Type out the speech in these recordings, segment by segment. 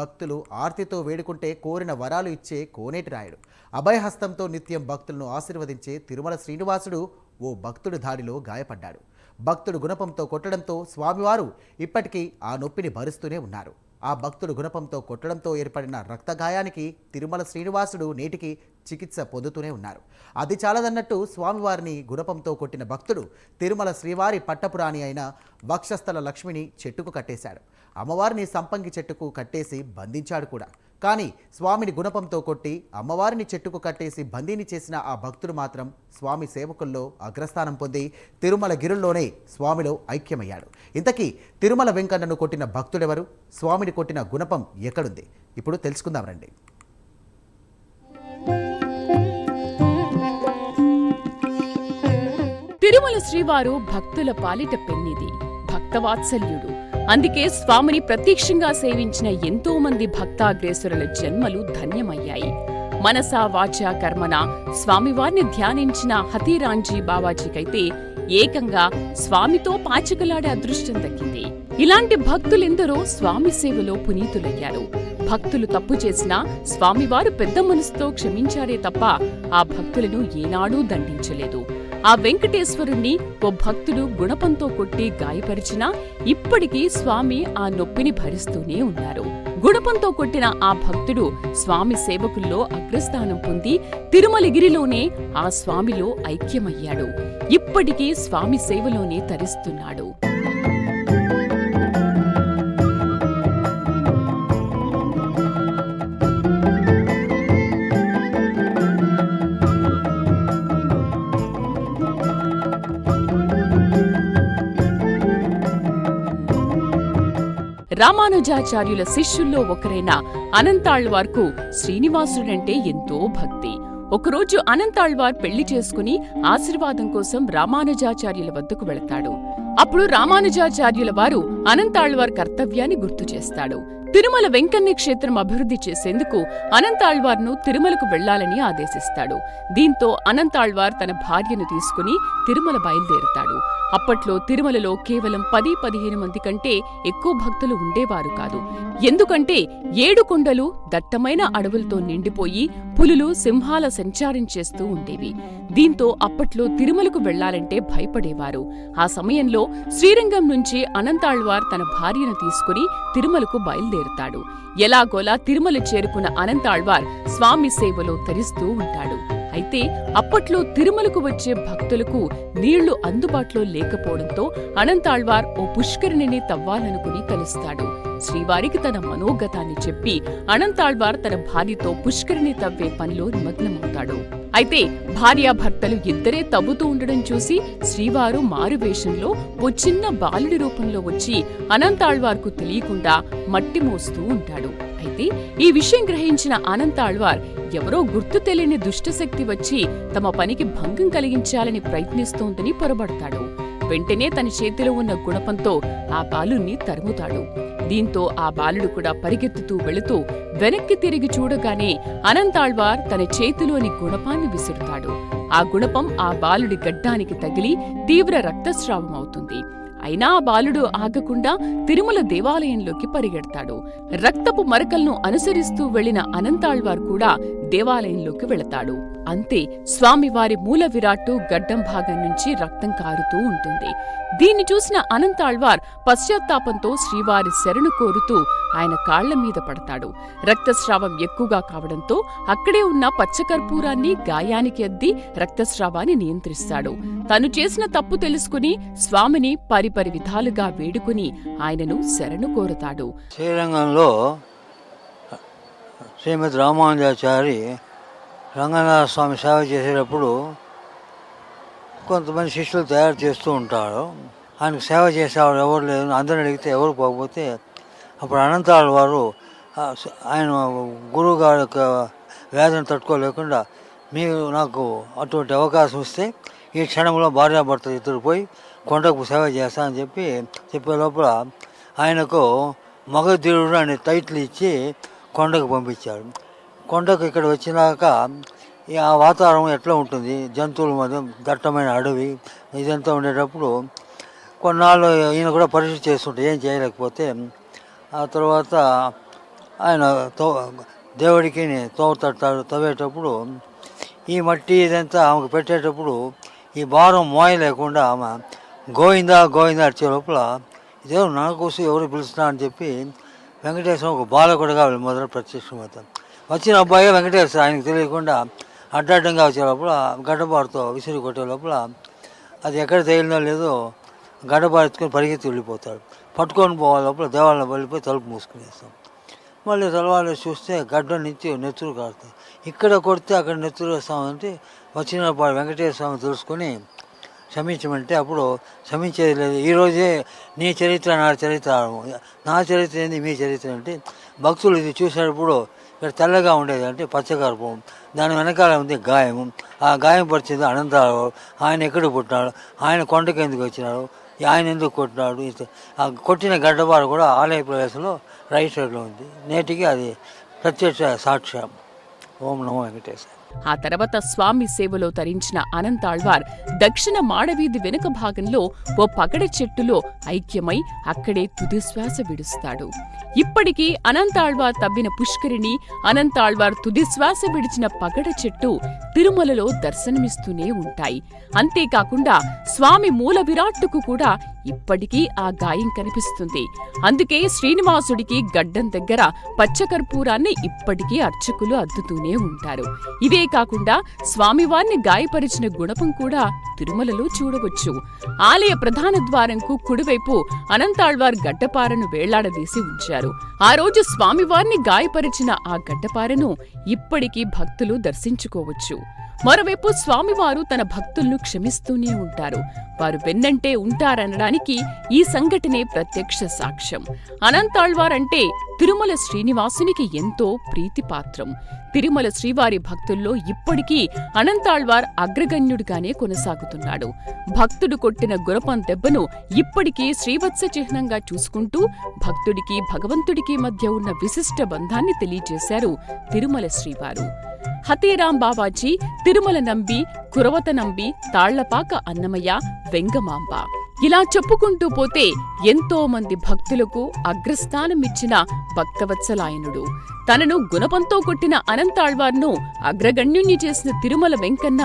భక్తులు ఆర్తితో వేడుకుంటే కోరిన వరాలు ఇచ్చే కోనేటి రాయుడు. అభయహస్తంతో నిత్యం భక్తులను ఆశీర్వదించే తిరుమల శ్రీనివాసుడు ఓ భక్తుడి దాడిలో గాయపడ్డాడు. భక్తుడు గుణపంతో కొట్టడంతో స్వామివారు ఇప్పటికీ ఆ నొప్పిని భరిస్తూనే ఉన్నారు. ఆ భక్తుడు గుణపంతో కొట్టడంతో ఏర్పడిన రక్తగాయానికి తిరుమల శ్రీనివాసుడు నేటికి చికిత్స పొందుతూనే ఉన్నారు. అది చాలదన్నట్టు స్వామివారిని గుణపంతో కొట్టిన భక్తుడు తిరుమల శ్రీవారి పట్టపురాణి అయిన వక్షస్థల లక్ష్మిని చెట్టుకు కట్టేశాడు. అమ్మవారిని సంపంగి చెట్టుకు కట్టేసి బంధించాడు కూడా. కానీ స్వామిని గుణపంతో కొట్టి అమ్మవారిని చెట్టుకు కట్టేసి బందీని చేసిన ఆ భక్తులు మాత్రం స్వామి సేవకుల్లో అగ్రస్థానం పొంది తిరుమల గిరుల్లోనే స్వామిలో ఐక్యమయ్యాడు. ఇంతకీ తిరుమల వెంకన్నను కొట్టిన భక్తుడెవరు? స్వామిని కొట్టిన గుణపం ఎక్కడుంది? ఇప్పుడు తెలుసుకుందాం రండి. తిరుమల శ్రీవారు భక్తుల పాలిట పెన్నిది. భక్తవాత్సల్యుడు. అందుకే స్వామిని ప్రత్యక్షంగా సేవించిన ఎంతో మంది భక్తాగ్రేసురుల జన్మలు ధన్యమయ్యాయి. మనసా వాచ కర్మన స్వామివారిని ధ్యానించిన హతీరాంజీ బావాజీకైతే ఏకంగా స్వామితో పాచికలాడే అదృష్టం దక్కింది. ఇలాంటి భక్తులెందరో స్వామి సేవలో పునీతులయ్యారు. భక్తులు తప్పు చేసినా స్వామివారు పెద్ద మనసుతో క్షమించారే తప్ప ఆ భక్తులను ఏనాడూ దండించలేదు. ఆ వెంకటేశ్వరుణ్ణి ఓ భక్తుడు గుణపంతో కొట్టి గాయపరిచినా ఇప్పటికీ స్వామి ఆ నొప్పిని భరిస్తూనే ఉన్నారు. గుణపంతో కొట్టిన ఆ భక్తుడు స్వామి సేవకుల్లో అగ్రస్థానం పొంది తిరుమలగిరిలోనే ఆ స్వామిలో ఐక్యమయ్యాడు. ఇప్పటికీ స్వామి సేవలోనే తరిస్తున్నాడు. రామానుజాచార్యుల శిష్యుల్లో ఒకరైన అనంతాళ్వార్కు శ్రీనివాసుడంటే ఎంతో భక్తి. ఒకరోజు అనంతాళ్వార్ పెళ్ళి చేసుకుని ఆశీర్వాదం కోసం రామానుజాచార్యుల వద్దకు వెళతాడు. అప్పుడు రామానుజాచార్యుల వారు అనంతాళ్వార్ కర్తవ్యాన్ని గుర్తు చేస్తాడు. తిరుమల వెంకన్న క్షేత్రం అభివృద్ధి చేసేందుకు అనంతాళ్వార్ను తిరుమలకు వెళ్ళాలని ఆదేశిస్తాడు. దీంతో అనంతాళ్వార్ తన భార్యను తీసుకుని తిరుమల బయలుదేరుతాడు. అప్పట్లో తిరుమలలో కేవలం పది పదిహేను మంది కంటే ఎక్కువ భక్తులు ఉండేవారు కాదు. ఎందుకంటే ఏడు కొండలు దట్టమైన అడవులతో నిండిపోయి పులులు సింహాల సంచారం చేస్తూ ఉండేవి. దీంతో అప్పట్లో తిరుమలకు వెళ్ళాలంటే భయపడేవారు. ఆ సమయంలో శ్రీరంగం నుంచి అనంతాళ్వార్ తన భార్యను తీసుకుని తిరుమలకు చేరుతాడు. ఎలాగోలా తిరుమల చేరుకున్న అనంతాళ్వార్ స్వామి సేవలో తరిస్తూ ఉంటాడు. అయితే అప్పట్లో తిరుమలకు వచ్చే భక్తులకు నీళ్ళు అందుబాటులో లేకపోవడంతో అనంతాళ్వార్ ఓ పుష్కరిణిని తవ్వాలనుకుని కలుస్తాడు శ్రీవారికి తన మనోగతాన్ని చెప్పి అనంతాళ్వార్ తన భార్యతో పుష్కరిణి తవ్వే పనిలో నిమగ్నమవుతాడు. అయితే భార్యాభర్తలు ఇద్దరే తవ్వుతూ ఉండడం చూసి శ్రీవారు మారువేషంలో ఓ చిన్న బాలుడి రూపంలో వచ్చి అనంతాళ్వార్కు తెలియకుండా మట్టి మోస్తూ ఉంటాడు. అయితే ఈ విషయం గ్రహించిన అనంతాళ్వార్ ఎవరో గుర్తు తెలియని దుష్టశక్తి వచ్చి తమ పనికి భంగం కలిగించాలని ప్రయత్నిస్తోందని పొరబడతాడు. వెంటనే తన చేతిలో ఉన్న గుణపంతో ఆ బాలుణ్ణి తరుముతాడు. దీంతో ఆ బాలుడు కూడా పరిగెత్తుతూ వెళుతూ వెనక్కి తిరిగి చూడగానే అనంతాళ్వార్ తన చేతిలోని గుణపాన్ని విసురుతాడు. ఆ గుణపం ఆ బాలుడి గడ్డానికి తగిలి తీవ్ర రక్తస్రావం అవుతుంది. అయినా బాలుడు ఆగకుండా తిరుమల దేవాలయంలోకి పరిగెడతాడు. రక్తపు మరకలను అనుసరిస్తూ వెళ్ళిన అనంతాళ్వార్ కూడా దేవాలయంలోకి వెళతాడు. అంతే స్వామివారి మూల విరాట్టు గడ్డం భాగం నుంచి రక్తం కారుతూ ఉంటుంది. దీన్ని చూసిన అనంతాళ్వార్ పశ్చాత్తాపంతో శ్రీవారి శరణు కోరుతూ ఆయన కాళ్ళ మీద పడతాడు. రక్తస్రావం ఎక్కువగా కావడంతో అక్కడే ఉన్న పచ్చకర్పూరాన్ని గాయానికి అద్ది రక్తస్రావాన్ని నియంత్రిస్తాడు. తను చేసిన తప్పు తెలుసుకుని స్వామిని పరిపరి విధాలుగా వేడుకుని ఆయనను శరణు కోరుతాడు. శ్రీరంగంలో శ్రీమతి రామానుజాచారి రంగనాథ స్వామి సేవ చేసేటప్పుడు కొంతమంది శిష్యులు తయారు చేస్తూ ఉంటారు. ఆయనకు సేవ చేసేవాడు ఎవరు లేదు అందరిని అడిగితే ఎవరు పోకపోతే అప్పుడు అనంతాల వారు ఆయన గురువు గారి యొక్క వేదన తట్టుకోలేకుండా మీరు నాకు అటువంటి అవకాశం ఇస్తే ఈ క్షణంలో భార్యాభర్త ఇద్దరు పోయి కొండకు సేవ చేస్తా అని చెప్పి చెప్పే లోపల ఆయనకు మగధీరుడు అనే టైటిల్ ఇచ్చి కొండకు పంపించాడు కొండకు ఇక్కడ వచ్చినాక ఈ ఆ వాతావరణం ఎట్లా ఉంటుంది? జంతువుల మధ్య దట్టమైన అడవి ఇదంతా ఉండేటప్పుడు కొన్నాళ్ళు ఈయన కూడా పరీక్ష చేస్తుంటే ఏం చేయలేకపోతే ఆ తర్వాత ఆయన తో దేవుడికి తోవ తట్టాడు తవ్వేటప్పుడు ఈ మట్టి ఇదంతా ఆమెకు పెట్టేటప్పుడు ఈ భారం మోయ లేకుండా ఆమె గోవిందా గోవిందా వచ్చే లోపల ఇదే నా కోసం ఎవరు పిలుస్తున్నా అని చెప్పి వెంకటేశ్వరం ఒక బాలకుడుగా వీళ్ళు మొదలు ప్రత్యక్షమవుతాం వచ్చిన అబ్బాయి వెంకటేశ్వర ఆయనకు తెలియకుండా అడ్డాడ్డంగా వచ్చే లోపల గడ్డబారుతో విసిరి కొట్టే లోపల అది ఎక్కడ తగిలిందో లేదో గడ్డబారెత్తుకొని పరిగెత్తి వెళ్ళిపోతాడు. పట్టుకొని పోవాలి లోపల దేవాలయం వెళ్ళిపోయి తలుపు మూసుకునేస్తాం మళ్ళీ తెల్లవారు చూస్తే గడ్డ నుంచి నెత్తురు కారుతాయి. ఇక్కడ కొడితే అక్కడ నెత్తురు వేస్తామంటే వచ్చిన వెంకటేశ్వర స్వామి తెలుసుకొని క్షమించమంటే అప్పుడు క్షమించేది లేదు. ఈరోజే నీ చరిత్ర నా చరిత్ర. నా చరిత్ర ఏంది మీ చరిత్ర అంటే భక్తులు ఇది చూసేటప్పుడు ఇక్కడ తెల్లగా ఉండేది అంటే పచ్చకర్పం దాని వెనకాల ఉంది గాయం. ఆ గాయం పరిచింది అనంతరావు ఆయన ఎక్కడ పుట్టినాడు? ఆయన కొండకి ఎందుకు వచ్చినాడు? ఆయన ఎందుకు కొట్టినాడు? ఆ కొట్టిన గడ్డబారు కూడా ఆలయ ప్రదేశంలో రైట్ సైడ్లో ఉంది. నేటికి అది ప్రత్యక్ష సాక్ష్యం. ఓం నమో వెంకటేశ్వర ఆ తర్వాత స్వామి సేవలో తరించిన అనంతాళ్వార్ దక్షిణ మాడవీధి వెనుక భాగంలో ఓ పగడ చెట్టులో ఐక్యమై అక్కడే తుదిశ్వాస విడుస్తాడు. ఇప్పటికీ అనంతాళ్వార్ తవ్విన పుష్కరిణి అనంతాళ్వార్ తుదిశ్వాస విడిచిన పగడ చెట్టు తిరుమలలో దర్శనమిస్తూనే ఉంటాయి. అంతేకాకుండా స్వామి మూల విరాట్టుకు కూడా ఇప్పటికీ ఆ గాయం కనిపిస్తుంది. అందుకే శ్రీనివాసుడికి గడ్డం దగ్గర పచ్చకర్పూరాన్ని ఇప్పటికీ అర్చకులు అద్దుతూనే ఉంటారు. ఇవే కాకుండా స్వామివారిని గాయపరిచిన గుణపం కూడా తిరుమలలో చూడవచ్చు. ఆలయ ప్రధాన ద్వారంకు కుడివైపు అనంతాళ్వార్ గడ్డపారను వేళ్ళాడదీసి ఉంచారు. ఆ రోజు స్వామివారిని గాయపరిచిన ఆ గడ్డపారను ఇప్పటికీ భక్తులు దర్శించుకోవచ్చు. మరోవైపు స్వామివారు తన భక్తులను క్షమిస్తూనే ఉంటారు. వారు వెన్నంటే ఉంటారనడానికి ఈ సంఘటనే ప్రత్యక్ష సాక్ష్యం. అనంతాళ్వారంటే తిరుమల శ్రీనివాసునికి ఎంతో ప్రీతిపాత్రం. తిరుమల శ్రీవారి భక్తుల్లో ఇప్పటికీ అనంతాళ్వార్ అగ్రగణ్యుడిగానే కొనసాగుతున్నాడు. భక్తుడు కొట్టిన గురపం దెబ్బను ఇప్పటికీ శ్రీవత్స చిహ్నంగా చూసుకుంటూ భక్తుడికి భగవంతుడికి మధ్య ఉన్న విశిష్ట బంధాన్ని తెలియజేశారు తిరుమల శ్రీవారు. హతేరాం బావాజీ తిరుమల నంబి కురవత నంబి తాళ్ళపాక అన్నమయ్య వెంగమాంబ. ఇలా చెప్పుకుంటూ పోతే ఎంతో మంది భక్తులకు అగ్రస్థానమిచ్చిన భక్తవత్సలాయనుడు. తనను గుణపంతో కొట్టిన అనంతాళ్వార్ను అగ్రగణ్యుణ్ణి చేసిన తిరుమల వెంకన్న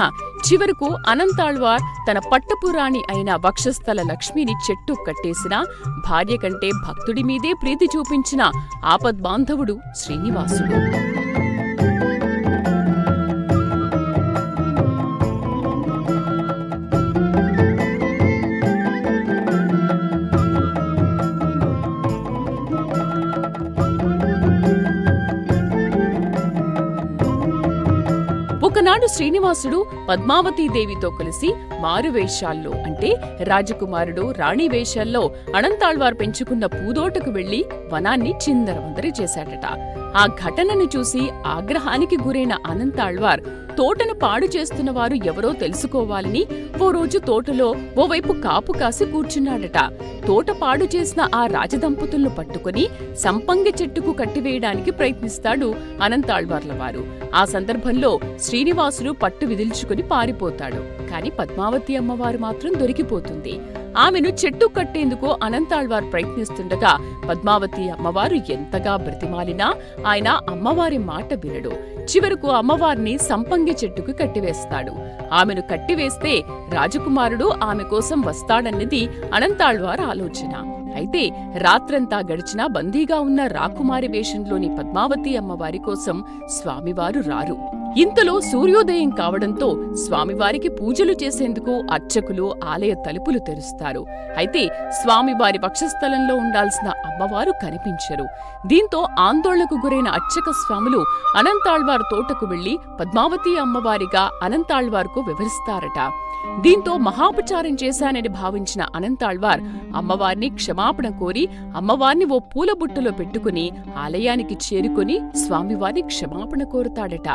చివరకు అనంతాళ్వార్ తన పట్టపురాణి అయిన వక్షస్థల లక్ష్మిని చెట్టు కట్టేసిన భార్య కంటే భక్తుడి మీదే ప్రీతి చూపించిన ఆపద్బాంధవుడు శ్రీనివాసుడు. ఒకనాడు శ్రీనివాసుడు పద్మావతీదేవితో కలిసి మారువేషాల్లో అంటే రాజకుమారుడు రాణి వేషాల్లో అనంతాళ్వార్ పెంచుకున్న పూదోటకు వెళ్ళి వనాన్ని చిందరవందరి చేశాడట. ఆ ఘటనను చూసి ఆగ్రహానికి గురైన అనంతాళ్వార్ తోటను పాడు చేస్తున్న వారు ఎవరో తెలుసుకోవాలని ఓ రోజు తోటలో ఓవైపు కాపు కాసి కూర్చున్నాడట. తోట పాడు చేసిన ఆ రాజదంపతులను పట్టుకుని సంపంగి చెట్టుకు కట్టివేయడానికి ప్రయత్నిస్తాడు అనంతాళ్వార్ల వారు. ఆ సందర్భంలో శ్రీనివాసులు పట్టు విదిల్చుకుని పారిపోతాడు. కాని పద్మావతి అమ్మవారు మాత్రం దొరికిపోతుంది. ఆమెను చెట్టు కట్టేందుకు అనంతాళ్వార్ ప్రయత్నిస్తుండగా పద్మావతి అమ్మవారు ఎంతగా బ్రతిమాలినా ఆయన అమ్మవారి మాట వినడు. చివరకు అమ్మవారిని సంపంగి చెట్టుకు కట్టివేస్తాడు. ఆమెను కట్టివేస్తే రాజకుమారుడు ఆమె కోసం వస్తాడన్నది అనంతాళ్వార్ ఆలోచన. అయితే రాత్రంతా గడిచినా బందీగా ఉన్న రాకుమారి వేషంలోని పద్మావతి అమ్మవారి కోసం స్వామివారు రారు. ఇంతలో సూర్యోదయం కావడంతో స్వామివారికి పూజలు చేసేందుకు అర్చకులు ఆలయ తలుపులు తెరుస్తారు. అయితే స్వామివారి వక్షస్థలంలో ఉండాల్సిన అమ్మవారు కనిపించరు. దీంతో ఆందోళనకు గురైన అర్చక స్వాములు అనంతాళ్వారు తోటకు వెళ్ళి పద్మావతి అమ్మవారిగా అనంతాళ్వార్కు వివరిస్తారట. దీంతో మహాపచారం చేశానని భావించిన అనంతాళ్వార్ అమ్మవారిని క్షమాపణ కోరి అమ్మవారిని ఓ పూల బుట్టలో పెట్టుకుని ఆలయానికి చేరుకుని స్వామివారి క్షమాపణ కోరుతాడట.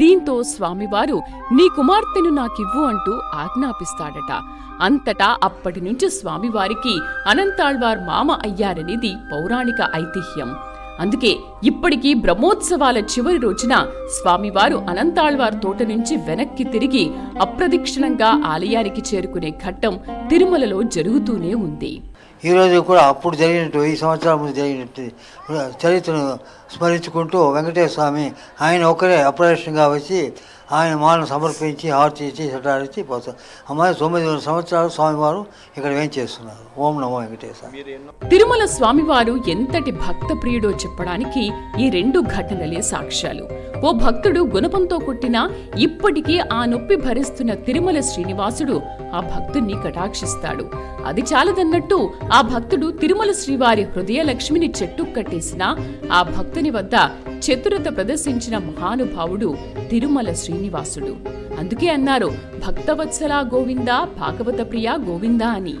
దీంతో స్వామివారు నీ కుమార్తెను నాకివ్వు అంటూ ఆజ్ఞాపిస్తాడట. అంతటా అప్పటి నుంచి స్వామివారికి అనంతాళ్వార్ మామ అయ్యారనేది పౌరాణిక ఐతిహ్యం. అందుకే ఇప్పటికీ బ్రహ్మోత్సవాల చివరి రోజున స్వామివారు అనంతాళ్వార్ తోట నుంచి వెనక్కి తిరిగి అప్రదక్షిణంగా ఆలయానికి చేరుకునే ఘట్టం తిరుమలలో జరుగుతూనే ఉంది. ఈరోజు కూడా అప్పుడు జరిగినట్టు ఈ సంవత్సరాల ముందు జరిగినట్టు చరిత్రను స్మరించుకుంటూ వెంకటేశ్వర స్వామి ఆయన ఒకరే అప్రదర్శనగా వచ్చి ఆయన మాలను సమర్పించి హారతి ఇచ్చి సటారించి పోతారు అమ్మాయి తొమ్మిది వందల సంవత్సరాలు స్వామివారు ఇక్కడ ఏం చేస్తున్నారు? ఓం నమో వెంకటేశ్వర తిరుమల స్వామివారు ఎంతటి భక్త ప్రియుడో చెప్పడానికి ఈ రెండు ఘటనలే సాక్ష్యాలు. ఓ భక్తుడు గుణపంతో కొట్టినా ఇప్పటికీ ఆ నొప్పి భరిస్తున్న తిరుమల శ్రీనివాసుడు ఆ భక్తుణ్ణి కటాక్షిస్తాడు. అది చాలదన్నట్టు ఆ భక్తుడు తిరుమల శ్రీవారి హృదయ లక్ష్మిని చెట్టు కట్టేసినా ఆ భక్తుని వద్ద చతురత ప్రదర్శించిన మహానుభావుడు తిరుమల శ్రీనివాసుడు. అందుకే అన్నారు భక్తవత్సల గోవింద భాగవత ప్రియ గోవింద అని.